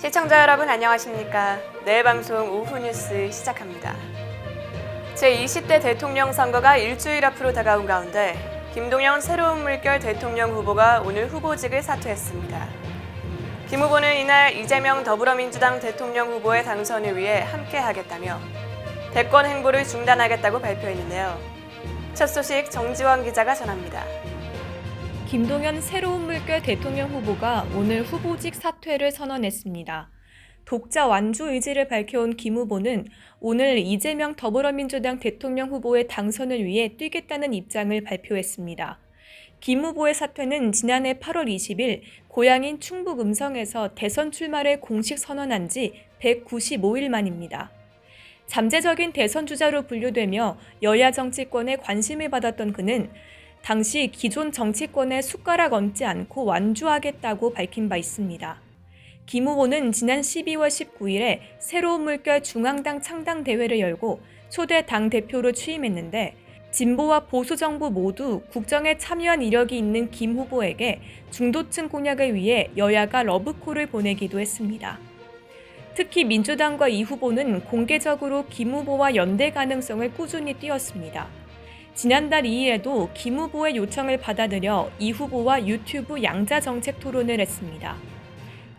시청자 여러분 안녕하십니까? 내일 방송 오후 뉴스 시작합니다. 제20대 대통령 선거가 일주일 앞으로 다가온 가운데 김동연 새로운 물결 대통령 후보가 오늘 후보직을 사퇴했습니다. 김 후보는 이날 이재명 더불어민주당 대통령 후보의 당선을 위해 함께하겠다며 대권 행보를 중단하겠다고 발표했는데요. 첫 소식 정지원 기자가 전합니다. 김동연 새로운 물결 대통령 후보가 오늘 후보직 사퇴를 선언했습니다. 독자 완주 의지를 밝혀온 김 후보는 오늘 이재명 더불어민주당 대통령 후보의 당선을 위해 뛰겠다는 입장을 발표했습니다. 김 후보의 사퇴는 지난해 8월 20일 고향인 충북 음성에서 대선 출마를 공식 선언한 지 195일 만입니다. 잠재적인 대선 주자로 분류되며 여야 정치권에 관심을 받았던 그는 당시 기존 정치권에 숟가락 얹지 않고 완주하겠다고 밝힌 바 있습니다. 김 후보는 지난 12월 19일에 새로운 물결 중앙당 창당 대회를 열고 초대 당 대표로 취임했는데 진보와 보수 정부 모두 국정에 참여한 이력이 있는 김 후보에게 중도층 공약을 위해 여야가 러브콜을 보내기도 했습니다. 특히 민주당과 이 후보는 공개적으로 김 후보와 연대 가능성을 꾸준히 띄웠습니다. 지난달 2일에도 김 후보의 요청을 받아들여 이 후보와 유튜브 양자 정책 토론을 했습니다.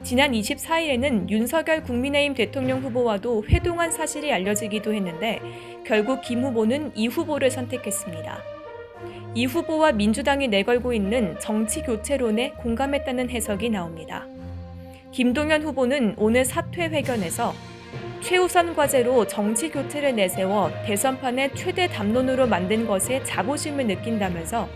지난 24일에는 윤석열 국민의힘 대통령 후보와도 회동한 사실이 알려지기도 했는데 결국 김 후보는 이 후보를 선택했습니다. 이 후보와 민주당이 내걸고 있는 정치 교체론에 공감했다는 해석이 나옵니다. 김동연 후보는 오늘 사퇴 회견에서 최우선 과제로 정치 교체를 내세워 대선판의 최대 담론으로 만든 것에 자부심을 느낀다면서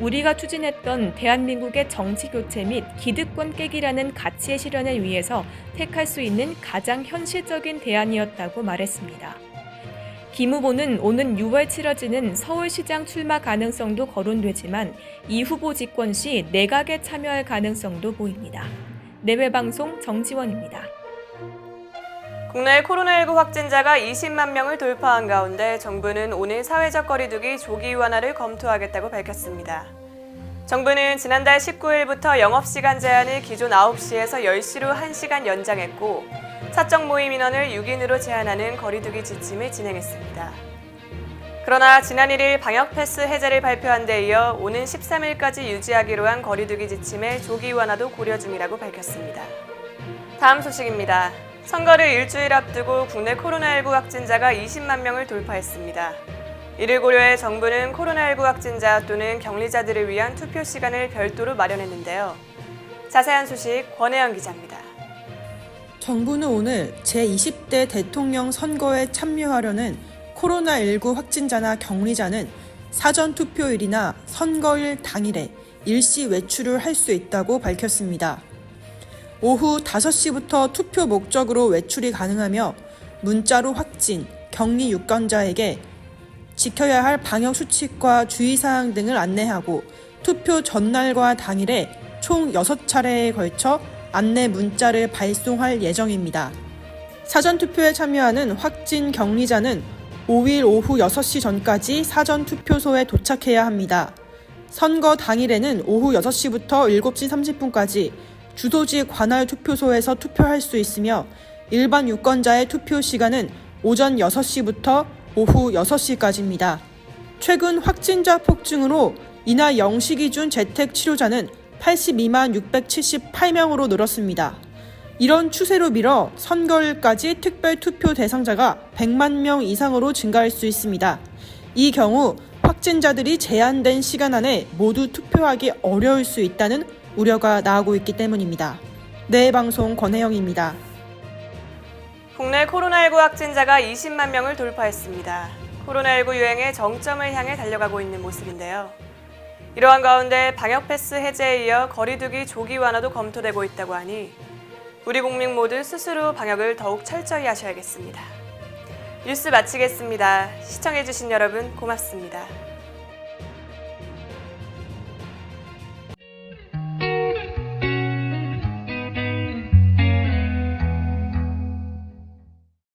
우리가 추진했던 대한민국의 정치 교체 및 기득권 깨기라는 가치의 실현을 위해서 택할 수 있는 가장 현실적인 대안이었다고 말했습니다. 김 후보는 오는 6월 치러지는 서울시장 출마 가능성도 거론되지만 이 후보 집권 시 내각에 참여할 가능성도 보입니다. 내외방송 정지원입니다. 국내 코로나19 확진자가 20만 명을 돌파한 가운데 정부는 오늘 사회적 거리두기 조기 완화를 검토하겠다고 밝혔습니다. 정부는 지난달 19일부터 영업시간 제한을 기존 9시에서 10시로 1시간 연장했고 사적 모임 인원을 6인으로 제한하는 거리두기 지침을 진행했습니다. 그러나 지난 1일 방역 패스 해제를 발표한 데 이어 오는 13일까지 유지하기로 한 거리두기 지침의 조기 완화도 고려 중이라고 밝혔습니다. 다음 소식입니다. 선거를 일주일 앞두고 국내 코로나19 확진자가 20만 명을 돌파했습니다. 이를 고려해 정부는 코로나19 확진자 또는 격리자들을 위한 투표 시간을 별도로 마련했는데요. 자세한 소식 권혜영 기자입니다. 정부는 오늘 제20대 대통령 선거에 참여하려는 코로나19 확진자나 격리자는 사전 투표일이나 선거일 당일에 일시 외출을 할 수 있다고 밝혔습니다. 오후 5시부터 투표 목적으로 외출이 가능하며 문자로 확진, 격리 유권자에게 지켜야 할 방역 수칙과 주의사항 등을 안내하고 투표 전날과 당일에 총 6차례에 걸쳐 안내 문자를 발송할 예정입니다. 사전투표에 참여하는 확진 격리자는 5일 오후 6시 전까지 사전투표소에 도착해야 합니다. 선거 당일에는 오후 6시부터 7시 30분까지 주소지 관할 투표소에서 투표할 수 있으며 일반 유권자의 투표 시간은 오전 6시부터 오후 6시까지입니다. 최근 확진자 폭증으로 이날 0시 기준 재택 치료자는 82만 678명으로 늘었습니다. 이런 추세로 밀어 선거일까지 특별 투표 대상자가 100만 명 이상으로 증가할 수 있습니다. 이 경우 확진자들이 제한된 시간 안에 모두 투표하기 어려울 수 있다는 우려가 나오고 있기 때문입니다. 내 방송 권혜영입니다. 국내 코로나19 확진자가 20만 명을 돌파했습니다. 코로나19 유행의 정점을 향해 달려가고 있는 모습인데요. 이러한 가운데 방역 패스 해제에 이어 거리두기 조기 완화도 검토되고 있다고 하니 우리 국민 모두 스스로 방역을 더욱 철저히 하셔야겠습니다. 뉴스 마치겠습니다. 시청해주신 여러분 고맙습니다.